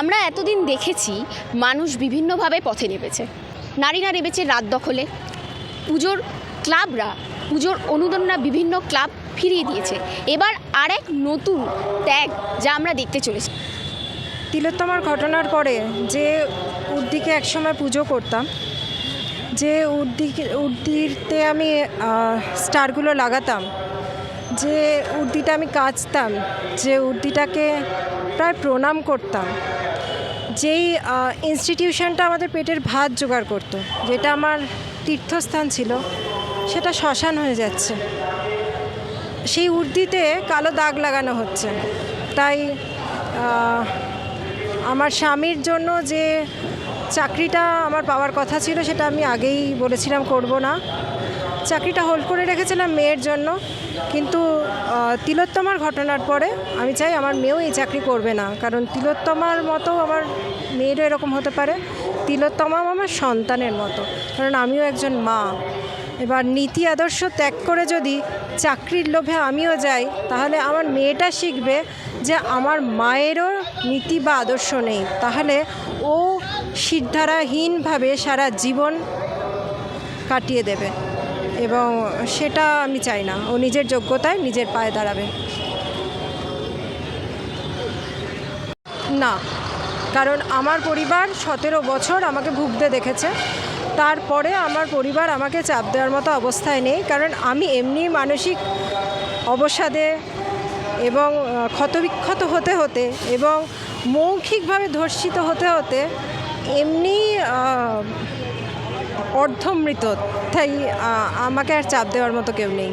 আমরা এতদিন দেখেছি মানুষ বিভিন্নভাবে পথে নেমেছে। নারীরা নেমেছে রাত দখলে। পুজোর ক্লাবরা, পুজোর অনুদানরা বিভিন্ন ক্লাব ফিরিয়ে দিয়েছে। এবার আরেক নতুন ত্যাগ যা আমরা দেখতে চলেছি। তিলোত্তমার ঘটনার পরে যে উর্দিকে একসময় পুজো করতাম, যে উর্দিকে, উর্দিতে আমি স্টারগুলো লাগাতাম, যে উর্দিটা আমি কাচতাম, যে উর্দিটাকে প্রায় প্রণাম করতাম। যেই ইনস্টিটিউশনটা আমাদের পেটের ভাত জোগাড় করতো, যেটা আমার তীর্থস্থান ছিল, সেটা শ্মশান হয়ে যাচ্ছে। সেই উর্দিতে কালো দাগ লাগানো হচ্ছে। তাই আমার স্বামীর জন্য যে চাকরিটা আমার পাওয়ার কথা ছিল, সেটা আমি আগেই বলেছিলাম, করব না। চাকরিটা হোল্ড করে রেখেছিলাম মেয়ের জন্য, কিন্তু তিলোত্তমার ঘটনার পরে আমি চাই আমার মেয়েও এই চাকরি করবে না। কারণ তিলোত্তমার মতো আমার মেয়েরও এরকম হতে পারে। তিলোত্তমাও আমার সন্তানের মতো। কারণ আমিও একজন মা। এবার নীতি আদর্শ ত্যাগ করে যদি চাকরির লোভে আমিও যাই, তাহলে আমার মেয়েটা শিখবে যে আমার মায়েরও নীতি বা আদর্শ নেই। তাহলে ও সিদ্ধারাহীনভাবে সারা জীবন কাটিয়ে দেবে। এবং সেটা আমি চাই না। ও নিজের যোগ্যতায় নিজের পায়ে দাঁড়াবে। না। কারণ আমার পরিবার সতেরো বছর আমাকে ভুগতে দেখেছে। তারপরে আমার পরিবার আমাকে চাপ দেওয়ার মতো অবস্থায় নেই। কারণ আমি এমনি মানসিক অবসাদে এবং ক্ষতবিক্ষত হতে হতে এবং মৌখিকভাবে ধর্ষিত হতে হতে এমনি অর্ধমৃত তাই আমাকে আর চাপ দেওয়ার মতো কেউ নেই।